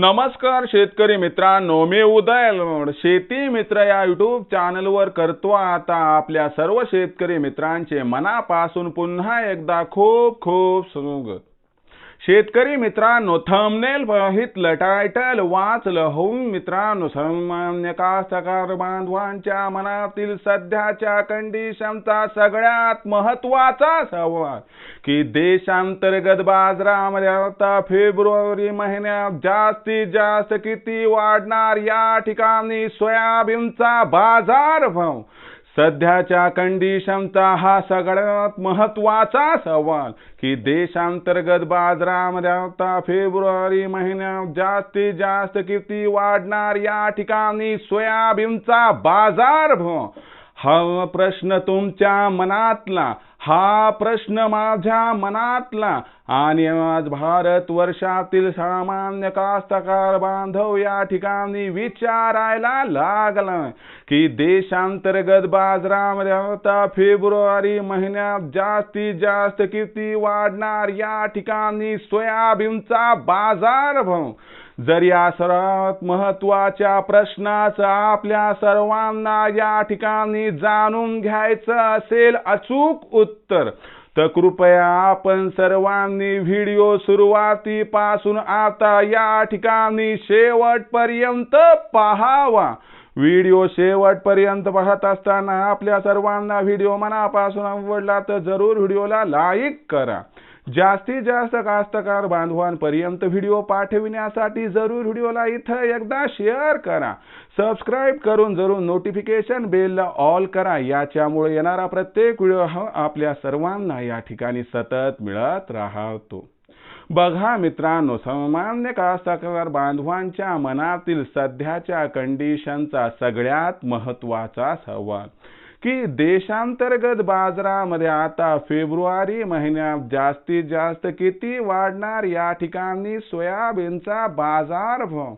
नमस्कार शेतकरी मित्रांनो मी उदय लोड. शेती मित्र या युट्यूब चॅनलवर करतो आता आपल्या सर्व शेतकरी मित्रांचे मनापासून पुन्हा एकदा खूप खूप स्वागत. शेतकरी मित्रांनो थंबनेल बघितलं टायटल वाचलं होऊन मित्रांनो सामान्य कास्तकार बांधवांच्या मनातील सध्याच्या कंडिशनचा सगळ्यात महत्त्वाचा सवाल की देशांतर्गत बाजारामध्ये आता फेब्रुवारी महिन्यात जास्तीत जास्त किती वाढणार या ठिकाणी सोयाबीनचा बाजारभाव? सध्याच्या कंडिशनचा हा सगळ्यात महत्त्वाचा सवाल की देशांतर्गत बाजारामध्ये आता फेब्रुवारी महिन्यात जास्तीत जास्त किती वाढणार या ठिकाणी सोयाबीनचा बाजार भो हा प्रश्न तुमच्या मनातला. हा प्रश्न माझ्या मनातला. आणि आज भारत वर्षातील सामान्य कास्तकार बांधव या ठिकाणी विचारायला लागला की देशांतर्गत बाजारामध्ये आता फेब्रुवारी महिन्यात जास्तीत जास्त किती वाढणार या ठिकाणी सोयाबीनचा बाजारभाव? जर या सर्वात महत्त्वाच्या प्रश्नाचं आपल्या सर्वांना या ठिकाणी जाणून घ्यायचं असेल अचूक उत्तर तर कृपया आपण सर्वांनी व्हिडिओ सुरुवातीपासून आता या ठिकाणी शेवटपर्यंत पाहावा. व्हिडिओ शेवटपर्यंत पाहत असताना आपल्या सर्वांना व्हिडिओ मनापासून आवडला तर जरूर व्हिडिओला लाईक करा. जास्तीत जास्त कास्तकार बांधवांपर्यंत व्हिडिओ पाठविण्यासाठी जरूर व्हिडिओला इथं एकदा शेअर करा. सबस्क्राईब करून जरूर नोटिफिकेशन बेलला ऑल करा. याच्यामुळे येणारा प्रत्येक व्हिडिओ हा आपल्या सर्वांना या ठिकाणी सतत मिळत राहतो. बघा मित्रांनो सामान्य कास्तकार बांधवांच्या मनातील सध्याच्या कंडिशनचा सगळ्यात महत्त्वाचा सवाल. की देशांतर्गत बाजारामध्ये आता फेब्रुवारी महिन्यात जास्तीत जास्त किती वाढणार या ठिकाणी सोयाबीनचा बाजार भाव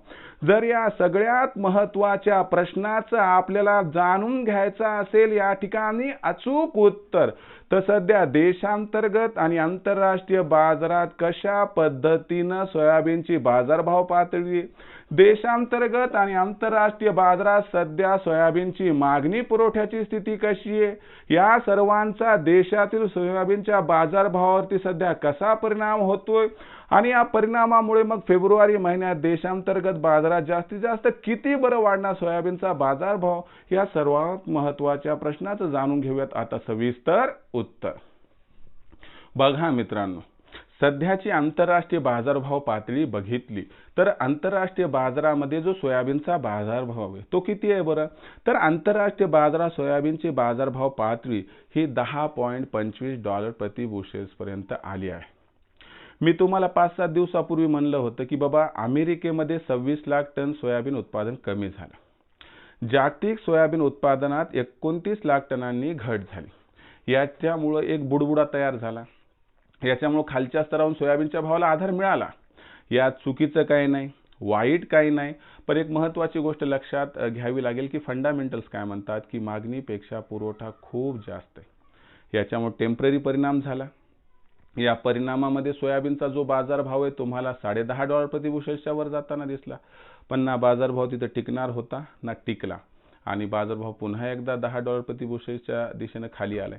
जर या सगळ्यात महत्त्वाच्या प्रश्नाचं आपल्याला जाणून घ्यायचं असेल या ठिकाणी अचूक उत्तर तर सध्या देशांतर्गत आणि आंतरराष्ट्रीय बाजारात कशा पद्धतीनं सोयाबीनची बाजारभाव पातळी देशांतर्गत आणि आंतरराष्ट्रीय बाजारात सध्या सोयाबीनची मागणी पुरवठ्याची स्थिती कशी आहे या सर्वांचा देशातील सोयाबीनच्या बाजारभावावरती सध्या कसा परिणाम होतोय आणि या परिणामामुळे मग फेब्रुवारी महिन्यात देशांतर्गत बाजारात जास्तीत जास्त किती बरं वाढणार सोयाबीनचा बाजारभाव या सर्वात महत्त्वाच्या प्रश्नाचं जाणून घेऊयात आता सविस्तर. उत्तर. बघा मित्रांनो सध्याची आंतरराष्ट्रीय बाजारभाव पातळी बघितली तर आंतरराष्ट्रीय बाजारामध्ये जो सोयाबीनचा बाजारभाव आहे तो किती आहे बरं? तर आंतरराष्ट्रीय बाजारात सोयाबीनची बाजारभाव पातळी ही दहा पॉईंट पंचवीस डॉलर प्रति बुशेसपर्यंत आली आहे. मी तुम्हाला पाच सात दिवसापूर्वी म्हणलं होतं की बाबा अमेरिकेमध्ये सव्वीस लाख टन सोयाबीन उत्पादन कमी झालं. जागतिक सोयाबीन उत्पादनात एकोणतीस लाख टनांनी घट झाली. याच्यामुळं एक बुडबुडा तयार झाला. याच्यामुळं खालच्या स्तरावरून सोयाबीनच्या भावाला आधार मिळाला. यात चुकीचं काही नाही वाईट काही नाही पण एक महत्त्वाची गोष्ट लक्षात घ्यावी लागेल की फंडामेंटल्स काय म्हणतात की मागणीपेक्षा पुरवठा खूप जास्त आहे. याच्यामुळे टेंपररी परिणाम झाला. या परिणामामध्ये सोयाबीनचा जो बाजारभाव आहे तुम्हाला साडेदहा डॉलर प्रतिबुशेलच्या वर जाताना दिसला. पण ना बाजारभाव तिथं टिकणार होता ना टिकला. आणि बाजारभाव पुन्हा एकदा दहा डॉलर प्रतिबुशेलच्या दिशेनं खाली आलाय.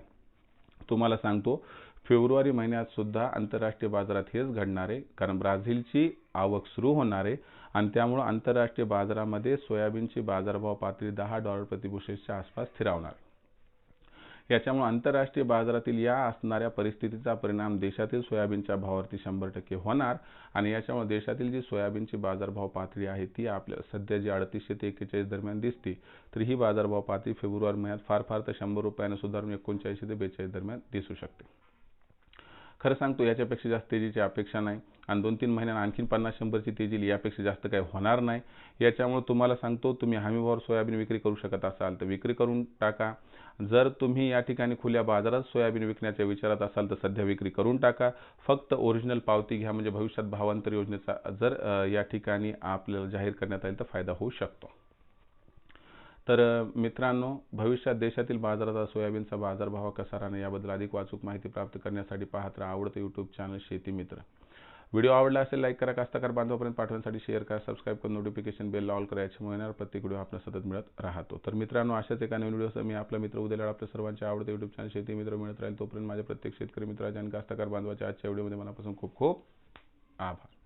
तुम्हाला सांगतो फेब्रुवारी महिन्यात सुद्धा आंतरराष्ट्रीय बाजारात हेच घडणार आहे कारण ब्राझीलची आवक सुरू होणार आहे आणि त्यामुळं आंतरराष्ट्रीय बाजारामध्ये सोयाबीनची बाजारभाव पातळी दहा डॉलर प्रतिबुशेलच्या आसपास स्थिरावणार. याच्यामुळे आंतरराष्ट्रीय बाजारातील या असणाऱ्या परिस्थितीचा परिणाम देशातील सोयाबीनच्या भावावरती शंभर टक्के होणार आणि याच्यामुळे देशातील जी सोयाबीनची बाजारभाव पातळी आहे ती आपल्याला सध्या जी अडतीसशे ते एक्केचाळीस दरम्यान दिसते तर ही बाजारभाव पातळी फेब्रुवारी महिन्यात फार फार तर शंभर रुपयानं सुधारून एकोणचाळीसशे ते बेचाळीस दरम्यान दिसू शकते. खरं सांगतो याच्यापेक्षा जास्त तेजीची अपेक्षा नाही. आणि दोन तीन महिन्यानं आणखीन पन्नास शंभरची तेजी येईल यापेक्षा जास्त काही होणार नाही. याच्यामुळे तुम्हाला सांगतो तुम्ही हमीभावर सोयाबीन विक्री करू शकत असाल तर विक्री करून टाका. जर तुम्ही या ठिकाणी खुल्या बाजारात सोयाबीन विकण्याच्या विचारात असाल तर सध्या विक्री करून टाका. फक्त ओरिजिनल पावती घ्या म्हणजे भविष्यात भावांतर योजनेचा जर या ठिकाणी आपल्याला जाहीर करण्यात आली तर फायदा होऊ शकतो. तर मित्रांनो भविष्यात देशातील बाजाराचा सोयाबीनचा बाजारभाव कसा राहणार याबद्दल अधिक वाचूक माहिती प्राप्त करण्यासाठी पाहत राहा आवडतं यूट्यूब चॅनल शेती मित्र. व्हिडिओ आवडला असेल लाईक करा कास्तकार बांधवापर्यंत पाठवण्यासाठी शेअर करा सबस्क्राईब करून नोटिफिकेशन बेल ऑल करा याच्यामुळे येणार प्रत्येक व्हिडिओ आपल्याला सतत मिळत राहतो. तर मित्रांनो अशाच एका नवीन व्हिडिओ मी आपला मित्र उद्याला आपल्या सर्वांच्या आवडते यूट्यूब चॅनल शेती मित्र मिळत राहील. तोपर्यंत माझ्या प्रत्येक शेतकरी मित्राच्या आणि कास्तकार बांधवाच्या आजच्या व्हिडिओमध्ये मनापासून खूप खूप आभार.